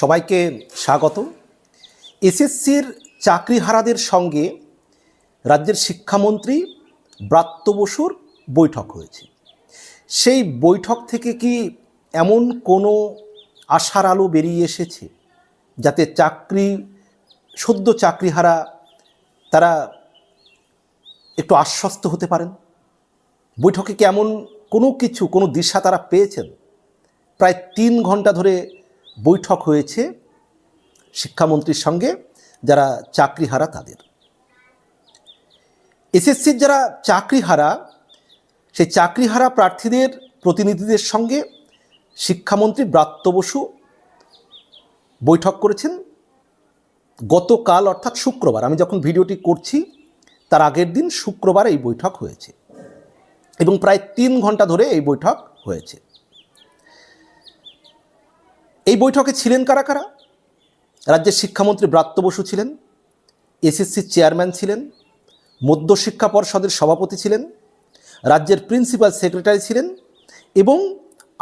সবাইকে স্বাগত। এসএসসির চাকরিহারাদের সঙ্গে রাজ্যের শিক্ষামন্ত্রী ব্রাত্য বসুর বৈঠক হয়েছে। সেই বৈঠক থেকে কি এমন কোনো আশার আলো বেরিয়ে এসেছে যাতে চাকরি, সদ্য চাকরিহারা তারা একটু আশ্বস্ত হতে পারেন? বৈঠকে কি এমন কোনো কিছু, কোনো দিশা তারা পেয়েছেন? প্রায় তিন ঘণ্টা ধরে বৈঠক হয়েছে শিক্ষামন্ত্রীর সঙ্গে, যারা চাকরিহারা তাদের। এসএসসির যারা চাকরিহারা, সেই চাকরিহারা প্রার্থীদের প্রতিনিধিদের সঙ্গে শিক্ষামন্ত্রী ব্রাত্য বসু বৈঠক করেছেন। গতকাল, অর্থাৎ শুক্রবার, আমি যখন ভিডিওটি করছি, তার আগের দিন শুক্রবার এই বৈঠক হয়েছে এবং প্রায় তিন ঘণ্টা ধরে এই বৈঠক হয়েছে। এই বৈঠকে ছিলেন কারা কারা? রাজ্যের শিক্ষামন্ত্রী ব্রাত্য বসু ছিলেন এসএসসির চেয়ারম্যান ছিলেন মধ্যশিক্ষা পর্ষদের সভাপতি ছিলেন, রাজ্যের প্রিন্সিপাল সেক্রেটারি ছিলেন এবং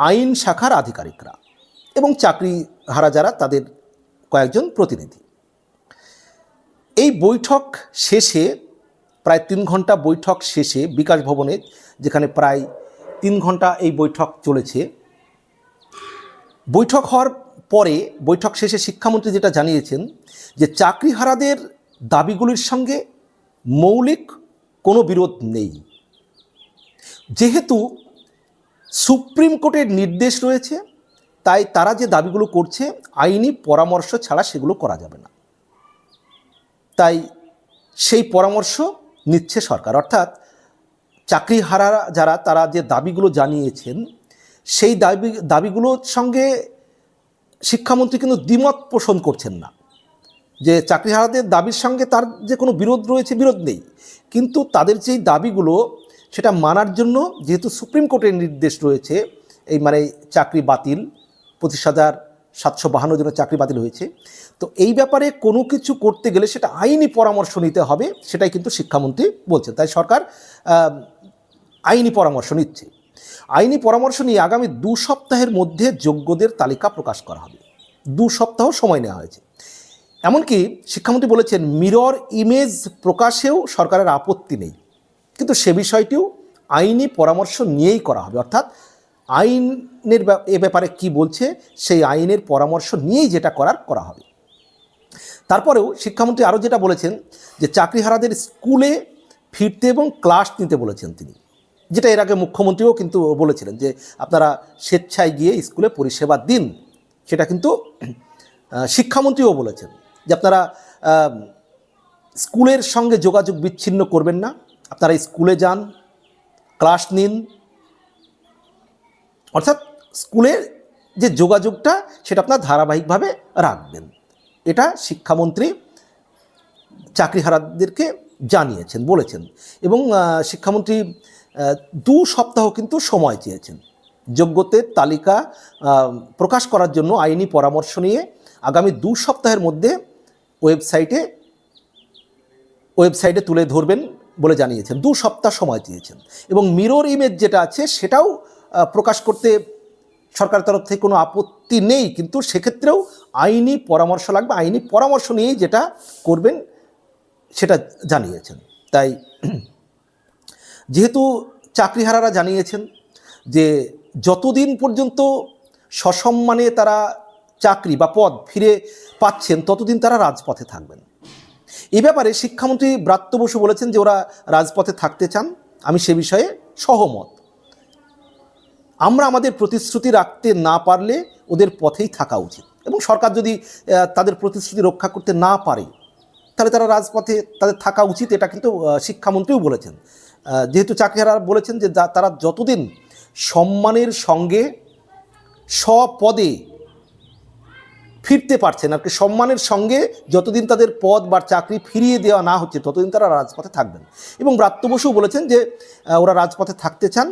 আইন শাখার আধিকারিকরা এবং চাকরিহারা যারা তাদের কয়েকজন প্রতিনিধি। এই বৈঠক শেষে, প্রায় তিন ঘণ্টা বৈঠক শেষে বিকাশ ভবনে, যেখানে প্রায় তিন ঘণ্টা এই বৈঠক চলেছে, বৈঠক হওয়ার পরে বৈঠক শেষে শিক্ষামন্ত্রী যেটা জানিয়েছেন যে চাকরিহারাদের দাবিগুলির সঙ্গে মৌলিক কোনো বিরোধ নেই। যেহেতু সুপ্রিম কোর্টের নির্দেশ রয়েছে, তাই তারা যে দাবিগুলো করছে, আইনি পরামর্শ ছাড়া সেগুলো করা যাবে না। তাই সেই পরামর্শ নিচ্ছে সরকার। অর্থাৎ চাকরিহারা যারা, তারা যে দাবিগুলো জানিয়েছেন, সেই দাবি, দাবিগুলোর সঙ্গে শিক্ষামন্ত্রী কিন্তু দ্বিমত পোষণ করছেন না। যে চাকরিহারাদের দাবির সঙ্গে তার যে কোনো বিরোধ রয়েছে, বিরোধ নেই। কিন্তু তাদের যেই দাবিগুলো, সেটা মানার জন্য যেহেতু সুপ্রিম কোর্টের নির্দেশ রয়েছে, এই মানে চাকরি বাতিল, পঁচিশ হাজার সাতশো বাহান্ন জনের চাকরি বাতিল হয়েছে। তো এই ব্যাপারে কোনো কিছু করতে গেলে সেটা আইনি পরামর্শ নিতে হবে, সেটাই কিন্তু শিক্ষামন্ত্রী বলছেন। তাই সরকার আইনি পরামর্শ নিচ্ছে। আইনি পরামর্শ নিয়ে আগামী দু সপ্তাহের মধ্যে যোগ্যদের তালিকা প্রকাশ করা হবে। দু সপ্তাহ সময় নেওয়া হয়েছে। এমনকি শিক্ষামন্ত্রী বলেছেন, মিরর ইমেজ প্রকাশেও সরকারের আপত্তি নেই। কিন্তু সে বিষয়টিও আইনি পরামর্শ নিয়েই করা হবে। অর্থাৎ আইনের এ ব্যাপারে কি বলছে, সেই আইনের পরামর্শ নিয়েই যেটা করার, করা হবে। তারপরেও শিক্ষামন্ত্রী আরও যেটা বলেছেন, যে চাকরিহারাদের স্কুলে ফিরতে এবং ক্লাস নিতে বলেছেন তিনি। যেটা এর আগে মুখ্যমন্ত্রীও কিন্তু বলেছিলেন যে আপনারা স্বেচ্ছায় গিয়ে স্কুলে পরিষেবা দিন, সেটা কিন্তু শিক্ষামন্ত্রীও বলেছেন যে আপনারা স্কুলের সঙ্গে যোগাযোগ বিচ্ছিন্ন করবেন না, আপনারা স্কুলে যান, ক্লাস নিন, অর্থাৎ স্কুলের যে যোগাযোগটা সেটা আপনার ধারাবাহিকভাবে রাখবেন। এটা শিক্ষামন্ত্রী চাকরিহারাদেরকে জানিয়েছেন, বলেছেন এবং শিক্ষামন্ত্রী দু সপ্তাহ কিন্তু সময় চেয়েছেন। যোগ্যতের তালিকা প্রকাশ করার জন্য আইনি পরামর্শ নিয়ে আগামী দু সপ্তাহের মধ্যে ওয়েবসাইটে ওয়েবসাইটে তুলে ধরবেন বলে জানিয়েছেন। দু সপ্তাহ সময় চেয়েছেন। এবং মিরর ইমেজ যেটা আছে সেটাও প্রকাশ করতে সরকারের তরফ থেকে কোনো আপত্তি নেই, কিন্তু সেক্ষেত্রেও আইনি পরামর্শ লাগবে। আইনি পরামর্শ নিয়েই যেটা করবেন সেটা জানিয়েছেন। তাই যেহেতু চাকরিহারারা জানিয়েছেন যে যতদিন পর্যন্ত সসম্মানে তারা চাকরি বা পদ ফিরে পাচ্ছেন, ততদিন তারা রাজপথে থাকবেন। এ ব্যাপারে শিক্ষামন্ত্রী ব্রাত্য বসু বলেছেন যে ওরা রাজপথে থাকতে চান। আমি সে বিষয়ে সহমত। আমরা আমাদের প্রতিশ্রুতি রাখতে না পারলে ওদের পথেই থাকা উচিত। এবং সরকার যদি তাদের প্রতিশ্রুতি রক্ষা করতে না পারে, তাহলে তারা রাজপথে তাদের থাকা উচিত, এটা কিন্তু শিক্ষামন্ত্রীও বলেছেন। যেহেতু চাকরিহারা বলেছেন যে তারা যতদিন সম্মানের সঙ্গে স্বপদে ফিরতে পারছেন, আর কি সম্মানের সঙ্গে যতদিন তাদের পদ বা চাকরি ফিরিয়ে দেওয়া না হচ্ছে, ততদিন তারা রাজপথে থাকবেন। এবং ব্রাত্য বসু বলেছেন যে ওরা রাজপথে থাকতে চান,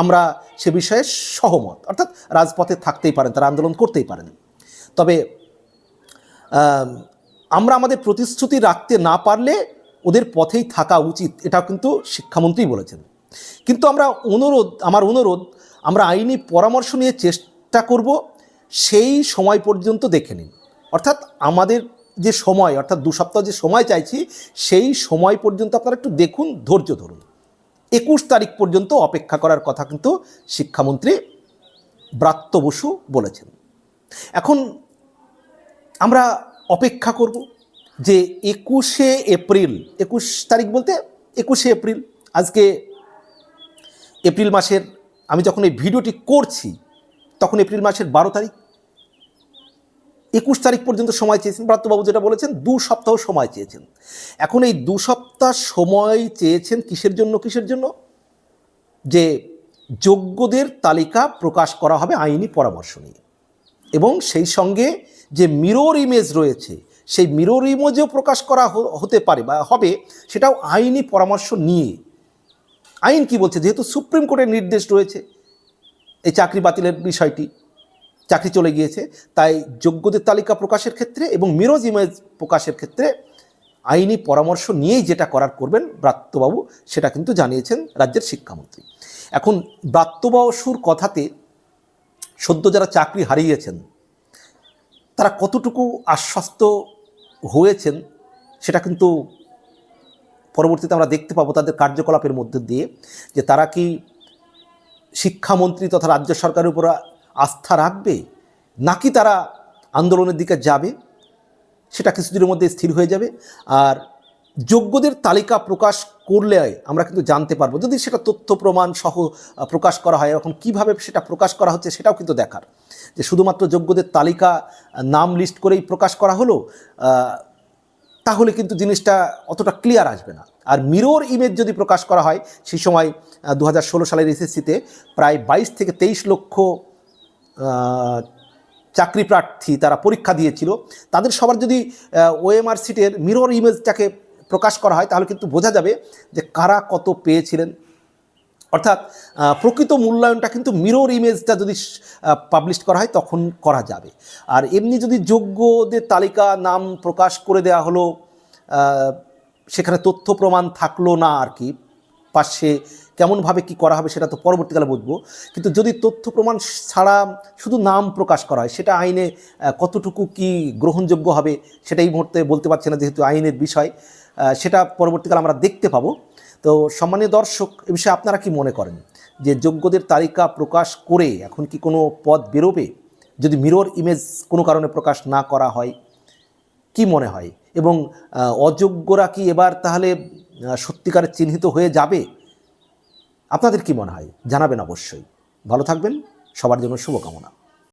আমরা সে বিষয়ে সহমত। অর্থাৎ রাজপথে থাকতেই পারেন, তারা আন্দোলন করতেই পারেন। তবে আমরা আমাদের প্রতিশ্রুতি রাখতে না পারলে ওদের পথেই থাকা উচিত, এটাও কিন্তু শিক্ষামন্ত্রী বলেছেন। কিন্তু আমরা অনুরোধ, আমার অনুরোধ, আমরা আইনি পরামর্শ নিয়ে চেষ্টা করব, সেই সময় পর্যন্ত দেখে নিন। অর্থাৎ আমাদের যে সময়, অর্থাৎ দু সপ্তাহ যে সময় চাইছি, সেই সময় পর্যন্ত আপনারা একটু দেখুন, ধৈর্য ধরুন। একুশ তারিখ পর্যন্ত অপেক্ষা করার কথা কিন্তু শিক্ষামন্ত্রী ব্রাত্য বসু বলেছেন। এখন আমরা অপেক্ষা করব। যে একুশে এপ্রিল, একুশ তারিখ বলতে একুশে এপ্রিল, আজকে এপ্রিল মাসের, আমি যখন এই ভিডিওটি করছি, তখন এপ্রিল মাসের বারো তারিখ, একুশ তারিখ পর্যন্ত সময় চেয়েছেন। ব্রাত্যবাবু যেটা বলেছেন, দু সপ্তাহ সময় চেয়েছেন। এখন এই দু সপ্তাহ সময় চেয়েছেন কিসের জন্য কিসের জন্য? যে যোগ্যদের তালিকা প্রকাশ করা হবে আইনি পরামর্শ নিয়ে। এবং সেই সঙ্গে যে মিরর ইমেজ রয়েছে সেই মিরর ইমোজেও প্রকাশ করা হতে পারে বা হবে, সেটাও আইনি পরামর্শ নিয়ে। আইন কি বলছে? যেহেতু সুপ্রিম কোর্টের নির্দেশ রয়েছে, এই চাকরি বাতিলের বিষয়টি, চাকরি চলে গিয়েছে, তাই যোগ্যদের তালিকা প্রকাশের ক্ষেত্রে এবং মিরজ ইমেজ প্রকাশের ক্ষেত্রে আইনি পরামর্শ নিয়েই যেটা করার করবেন ব্রাত্যবাবু, সেটা কিন্তু জানিয়েছেন রাজ্যের শিক্ষামন্ত্রী। এখন ব্রাত্যবাবুর কথাতে সদ্য যারা চাকরি হারিয়েছেন, তারা কতটুকু আশ্বস্ত হয়েছেন, সেটা কিন্তু পরবর্তীতে আমরা দেখতে পাবো তাদের কার্যকলাপের মধ্যে দিয়ে, যে তারা কি শিক্ষামন্ত্রী তথা রাজ্য সরকারের উপর আস্থা রাখবে, নাকি তারা আন্দোলনের দিকে যাবে, সেটা কিছুদিনের মধ্যে স্থির হয়ে যাবে। আর যোগ্যদের তালিকা প্রকাশ করলে আমরা কিন্তু জানতে পারব। যদি সেটা তথ্য প্রমাণ সহ প্রকাশ করা হয় এখন কীভাবে সেটা প্রকাশ করা হচ্ছে সেটাও কিন্তু দেখার। যে শুধুমাত্র যোগ্যদের তালিকা নাম লিস্ট করেই প্রকাশ করা হলো তাহলে কিন্তু জিনিসটা অতটা ক্লিয়ার আসবে না। আর মিরর ইমেজ যদি প্রকাশ করা হয়, সেই সময় দু হাজার ষোলো সালের এসএসসিতে প্রায় বাইশ থেকে তেইশ লক্ষ চাকরি প্রার্থী তারা পরীক্ষা দিয়েছিল। তাদের সবার যদি ওএমআর সিটের মিরর ইমেজটাকে প্রকাশ করা হয়, তাহলে কিন্তু বোঝা যাবে যে কারা কত পেয়েছিলেন। অর্থাৎ প্রকৃত মূল্যায়নটা কিন্তু মিরর ইমেজটা যদি পাবলিশ করা হয়, তখন করা যাবে। আর এমনি যদি যোগ্যদের তালিকা, নাম প্রকাশ করে দেওয়া হলো সেখানে তথ্য প্রমাণ থাকল না আর কি, পাশে কেমনভাবে কি করা হবে সেটা তো পরবর্তীকালে বুঝব। কিন্তু যদি তথ্য প্রমাণ ছাড়া শুধু নাম প্রকাশ করা হয়, সেটা আইনে কতটুকু কি গ্রহণযোগ্য হবে, সেটা এই মুহূর্তে বলতে পারছি না, যেহেতু আইনের বিষয়। সেটা পরবর্তীকালে আমরা দেখতে পাবো। তো সম্মানীয় দর্শক এ বিষয়ে আপনারা কি মনে করেন? যে যোগ্যদের তালিকা প্রকাশ করে এখন কি কোনো পদ বেরোবে? যদি মিরর ইমেজ কোনো কারণে প্রকাশ না করা হয় কি মনে হয়? এবং অযোগ্যরা কি এবার তাহলে আহ, সত্যিকারের চিহ্নিত হয়ে যাবে? আপনাদের কি মনে হয়? জানাবেন অবশ্যই। ভালো থাকবেন। সবার জন্য শুভকামনা।